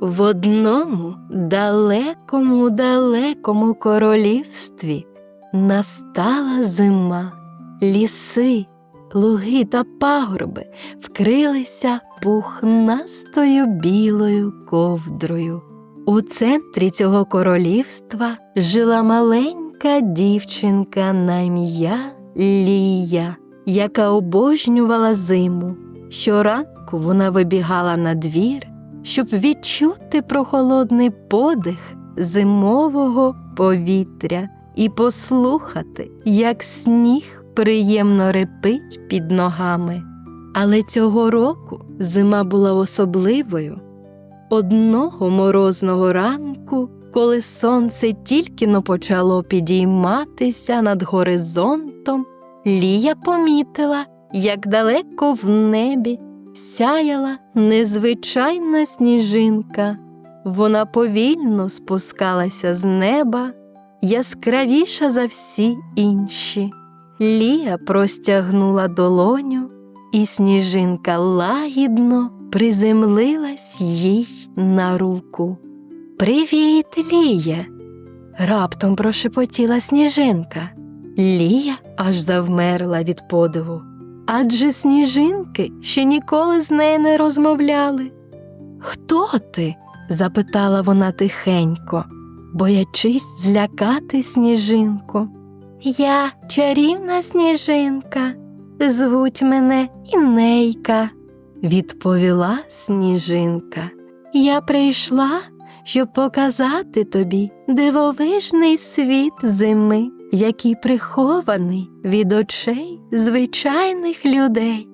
В одному далекому далекому королівстві настала зима. Ліси, луги та пагорби вкрилися пухнастою білою ковдрою. У центрі цього королівства жила маленька дівчинка на ім'я Лія, яка обожнювала зиму. Щоранку вона вибігала на двір, щоб відчути прохолодний подих зимового повітря і послухати, як сніг приємно репить під ногами. Але цього року зима була особливою. Одного морозного ранку, коли сонце тільки но почало підійматися над горизонтом, Лія помітила, як далеко в небі сяяла незвичайна сніжинка. Вона повільно спускалася з неба, яскравіша за всі інші. Лія простягнула долоню, і сніжинка лагідно приземлилась їй на руку. Привіт, Лія! раптом прошепотіла сніжинка. Лія аж завмерла від подиву. Адже сніжинки ще ніколи з нею не розмовляли. Хто ти? запитала вона тихенько, боячись злякати сніжинку. Я чарівна сніжинка, звуть мене Інейка, відповіла сніжинка. Я прийшла, щоб показати тобі дивовижний світ зими, який прихований від очей звичайних людей.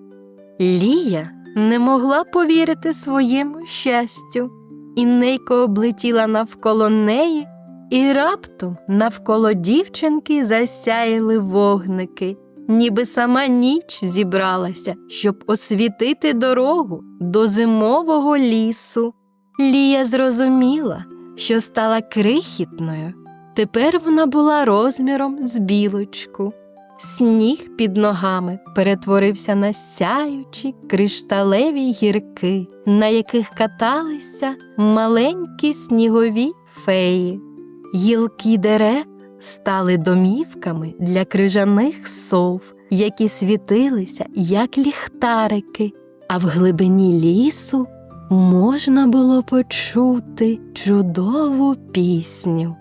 Лія не могла повірити своєму щастю. Інейко облетіла навколо неї, і раптом навколо дівчинки засяяли вогники, ніби сама ніч зібралася, щоб освітити дорогу до зимового лісу. Лія зрозуміла, що стала крихітною. Тепер вона була розміром з білочку. Сніг під ногами перетворився на сяючі кришталеві гірки, на яких каталися маленькі снігові феї. Гілки дерев стали домівками для крижаних сов, які світилися, як ліхтарики, а в глибині лісу можна було почути чудову пісню.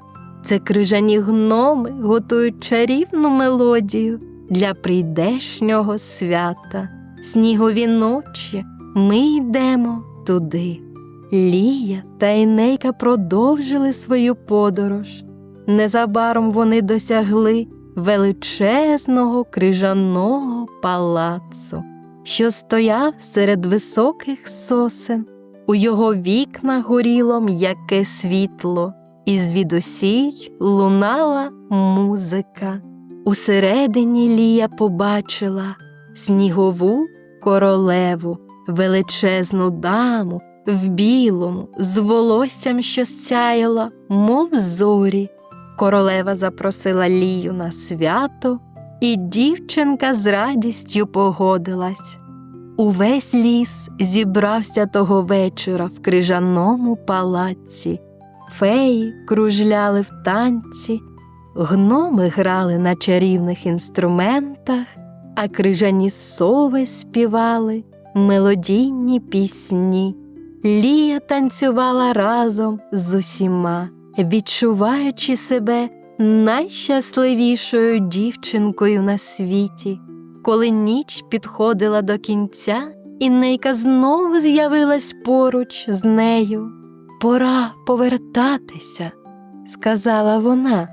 Це крижані гноми готують чарівну мелодію для прийдешнього свята. Снігові ночі ми йдемо туди. Лія та Інейка продовжили свою подорож. Незабаром вони досягли величезного крижаного палацу, що стояв серед високих сосен. У його вікнах горіло м'яке світло, і звідусіль лунала музика. Усередині Лія побачила снігову королеву, величезну даму в білому, з волоссям, що сяяло, мов зорі. Королева запросила Лію на свято, і дівчинка з радістю погодилась. Увесь ліс зібрався того вечора в крижаному палаці. Феї кружляли в танці, гноми грали на чарівних інструментах, а крижані сови співали мелодійні пісні. Лія танцювала разом з усіма, відчуваючи себе найщасливішою дівчинкою на світі. Коли ніч підходила до кінця, і нейка знову з'явилась поруч з нею. Пора повертатися, сказала вона,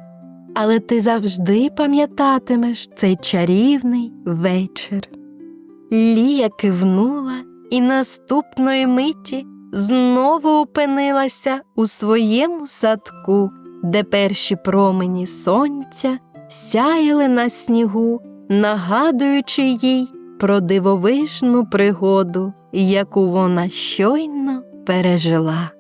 але ти завжди пам'ятатимеш цей чарівний вечір. Лія кивнула і наступної миті знову опинилася у своєму садку, де перші промені сонця сяяли на снігу, нагадуючи їй про дивовижну пригоду, яку вона щойно пережила.